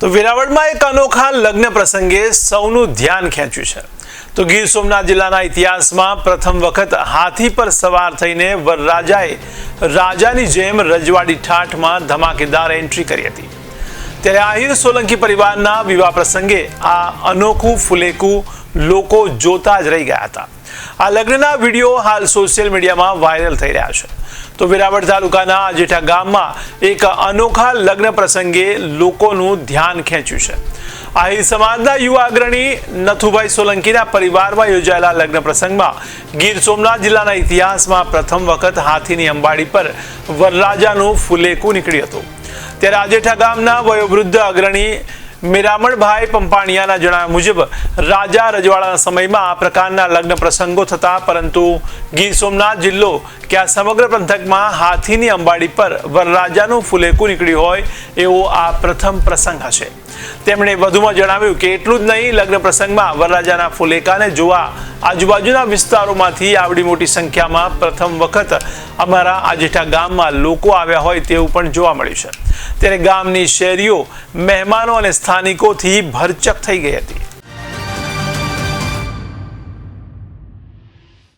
તો વેરાવળમાં એક અનોખા લગ્ન પ્રસંગે સૌનું ધ્યાન ખેંચ્યું છે. તો ગીર સોમનાથ જિલ્લાના ઇતિહાસમાં પ્રથમ વખત હાથી પર સવાર થઈને વરરાજાએ રાજાની જેમ રજવાડી ઠાઠમાં ધમાકેદાર એન્ટ્રી કરી હતી. ત્યારે આહિર સોલંકી પરિવારના વિવાહ પ્રસંગે આ અનોખું ફુલેકું લોકો જોતા જ રહી ગયા હતા. આ લગ્નના વીડિયો હાલ સોશિયલ મીડિયામાં વાયરલ થઈ રહ્યા છે. તો વેરાવળ તાલુકાના જેઠા ગામમાં એક અનોખા લગ્ન પ્રસંગે લોકોનું ધ્યાન ખેંચ્યું છે. આહિર સમાજના યુવા અગ્રણી નથુભાઈ સોલંકીના પરિવારમાં યોજાયેલા લગ્ન પ્રસંગમાં ગીર સોમનાથ જિલ્લાના ઇતિહાસમાં પ્રથમ વખત હાથીની અંબાડી પર વરરાજાનું ફુલેકું નીકળ્યું હતું. ત્યારે આજેઠા ગામના વયોવૃદ્ધ અગ્રણી મેરામણભાઈ પંપાણિયાના જણાવ્યા મુજબ, રાજા રજવાડાના સમયમાં આ પ્રકારના લગ્ન પ્રસંગો થતા, પરંતુ ગીર સોમનાથ જિલ્લો, કે આ સમગ્ર પંથકમાં હાથીની અંબાડી પર વરરાજાનું ફુલેકું નીકળ્યું હોય, એવો આ પ્રથમ પ્રસંગ હશે. તેમણે વધુમાં જણાવ્યું કે એટલું જ નહીં, લગ્ન પ્રસંગમાં વરરાજાના ફુલેકાને જોવા આજુબાજુના વિસ્તારોમાંથી આવડી મોટી સંખ્યામાં પ્રથમ વખત અમારા આજેઠા ગામમાં લોકો આવ્યા હોય તેવું પણ જોવા મળ્યું છે. ત્યારે ગામની શેરીઓ, મહેમાનો અને સ્થાનિકોથી ભરચક થઈ ગઈ હતી.